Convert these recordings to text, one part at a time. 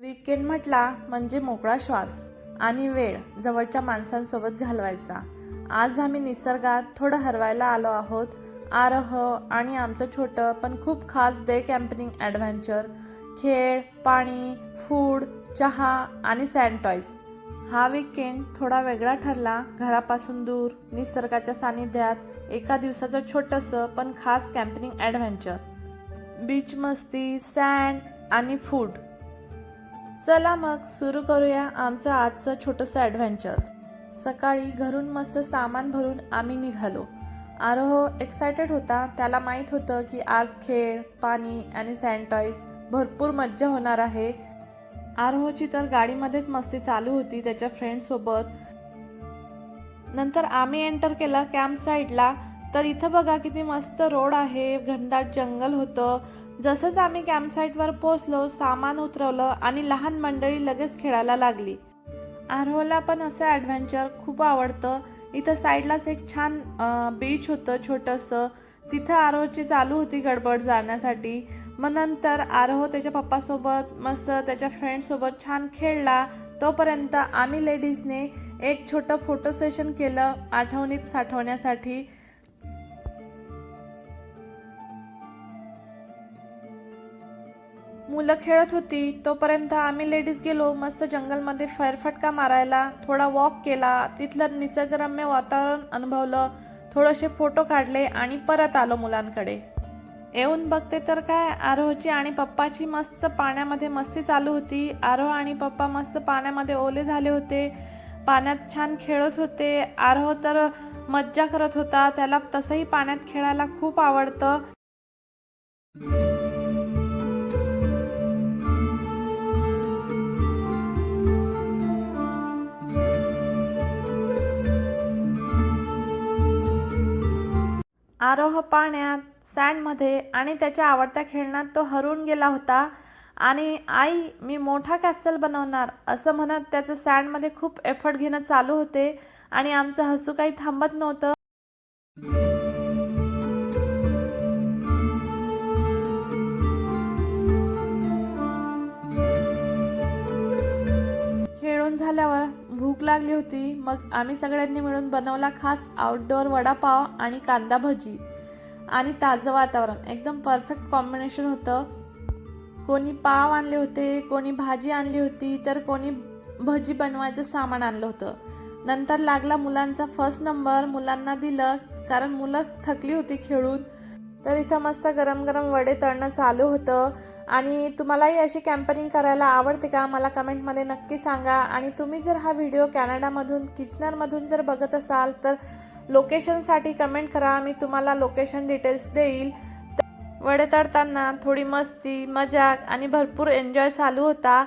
Weekend म्हटला म्हणजे मोकळा श्वास आणि वेळ जवळच्या माणसांसोबत घालवायचा. आज आम्ही निसर्गात थोडं हरवायला आलो आहोत. आरह आणि आमचं छोटं पण खूप खास डे कॅम्पनिंग ॲडव्हेंचर खेळ पाणी फूड चहा आणि सँड टॉईज. हा वीकेंड थोडा वेगळा ठरला. घरापासून दूर निसर्गाच्या सानिध्यात एका दिवसाचं छोटंसं पण खास कॅम्पनिंग ॲडव्हेंचर. बीच मस्ती सँड आणि फूड. चला मग सुरू करूया आमचं आजचं छोटंसं ॲडव्हेंचर सकाळी घरून मस्त सामान भरून आम्ही निघालो. आरोह एक्सायटेड होता. त्याला माहीत होतं की आज खेळ पाणी आणि सॅनिटाईज भरपूर मज्जा होणार आहे. आरोहची तर गाडीमध्येच मस्ती चालू होती त्याच्या फ्रेंडसोबत नंतर आम्ही एंटर केलं कॅम्प साईडला तर इथं बघा किती मस्त रोड आहे घनदाट जंगल होतं. जसंच आम्ही कॅम्प पोचलो सामान उतरवलं आणि लहान मंडळी लगेच खेळायला लागली. आरोहला पण असं ॲडव्हेंचर खूप आवडतं. इथं साईडलाच एक छान बीच होतं छोटंसं. तिथं आरोहची चालू होती गडबड जाण्यासाठी. मग नंतर आरोह त्याच्या पप्पासोबत मस्त त्याच्या फ्रेंडसोबत छान खेळला. तोपर्यंत आम्ही लेडीजने एक छोटं फोटो सेशन केलं आठवणीत साठवण्यासाठी. मुलं खेळत होती तोपर्यंत आम्ही लेडीज गेलो मस्त जंगलमध्ये फेरफटका मारायला थोडा वॉक केला. तिथलं निसर्गरम्य वातावरण अनुभवलं थोडेसे फोटो काढले आणि परत आलो मुलांकडे. येऊन बघते तर काय आरोहची आणि पप्पाची मस्त पाण्यामध्ये मस्ती चालू होती. आरोह आणि पप्पा मस्त पाण्यामध्ये ओले झाले होते. पाण्यात छान खेळत होते. आरोह तर मज्जा करत होता. त्याला तसंही पाण्यात खेळायला खूप आवडतं. आरोह पाण्यात सँडमध्ये आणि त्याच्या आवडत्या खेळण्यात तो हरवून गेला होता. आणि आई मी मोठा कॅसल बनवणार असं म्हणत त्याचं सँडमध्ये खूप एफर्ट घेणं चालू होते आणि आमचं हसू काही थांबत नव्हतं. भूक लागली होती. मग आम्ही सगळ्यांनी मिळून बनवला खास आउटडोअर वडापाव आणि कांदा भजी. आणि ताजं वातावरण. एकदम परफेक्ट कॉम्बिनेशन होतं. कोणी पाव आणले होते कोणी भाजी आणली होती तर कोणी भजी बनवायचं सामान आणलं होतं. नंतर लागला मुलांचा फर्स्ट नंबर मुलांना दिलं कारण मुलं थकली होती खेळून. तर इथं मस्त गरम गरम वडे तळणं चालू होतं. आणि तुम्हालाही अशी कॅम्पनिंग करायला आवडते का? मला कमेंटमध्ये नक्की सांगा. आणि तुम्ही जर हा व्हिडिओ कॅनडामधून किचनरमधून जर बघत असाल तर लोकेशनसाठी कमेंट करा. मी तुम्हाला लोकेशन डिटेल्स देईल. वडे तळताना थोडी मस्ती मजाक आणि भरपूर एन्जॉय चालू होता.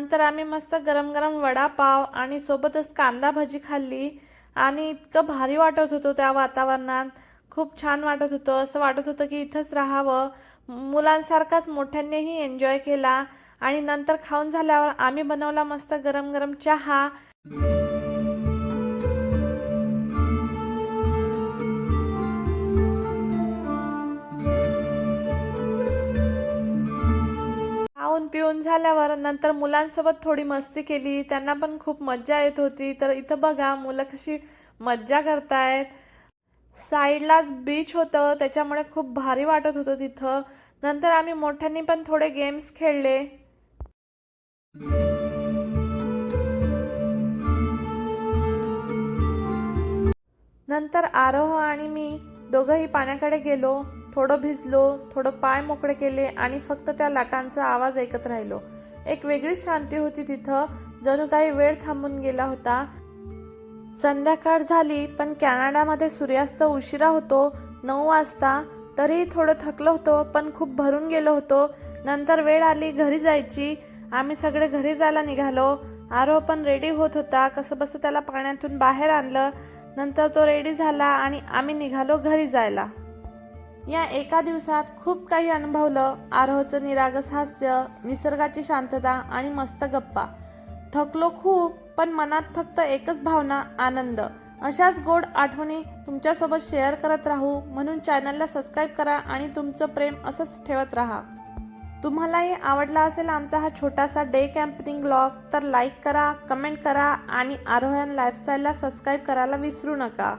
नंतर आम्ही मस्त गरम गरम वडापाव आणि सोबतच कांदा भजी खाल्ली. आणि इतकं भारी वाटत होतं त्या वातावरणात. खूप छान वाटत होतं. असं वाटत होतं की इथंच राहावं. मुलांसारखाच मोठ्यांनीही एन्जॉय केला. आणि नंतर खाऊन झाल्यावर आम्ही बनवला मस्त गरम गरम चहा. पिऊन झाल्यावर नंतर मुलांसोबत थोडी मस्ती केली. त्यांना पण खूप मज्जा येत होती. तर इथं बघा मुलं कशी मज्जा करतायत. साईडलाच बीच होतं. त्याच्यामुळे खूप भारी वाटत होतं तिथं. नंतर आम्ही मोठ्यांनी पण थोडे गेम्स खेळले. नंतर आरोह आणि मी दोघंही पाण्याकडे गेलो. थोडं भिजलो थोडं पाय मोकळे केले आणि फक्त त्या लाटांचा आवाज ऐकत राहिलो. एक वेगळीच शांती होती तिथं जणू काही वेळ थांबून गेला होता. संध्याकाळ झाली पण कॅनडामध्ये सूर्यास्त उशिरा होतो नऊ वाजता. तरीही थोडं थकलो होतो पण खूप भरून गेलो होतो. नंतर वेळ आली घरी जायची. आम्ही सगळे घरी जायला निघालो. आरो पण रेडी होत होता कसं बसं त्याला पाण्यातून बाहेर आणलं. नंतर तो रेडी झाला आणि आम्ही निघालो घरी जायला. या एका दिवसात खूप काही अनुभवलं. आरोहचं निरागस हास्य निसर्गाची शांतता आणि मस्त गप्पा. थकलो खूप पण मनात फक्त एकच भावना आनंद. अशाच गोड आठवणी तुमच्यासोबत शेअर करत राहू. म्हणून चॅनलला सबस्क्राईब करा आणि तुमचं प्रेम असंच ठेवत राहा. तुम्हालाही आवडला असेल आमचा हा छोटासा डे कॅम्पिंग ब्लॉग तर लाईक करा कमेंट करा आणि आरोहन लाईफस्टाईलला सबस्क्राईब करायला विसरू नका.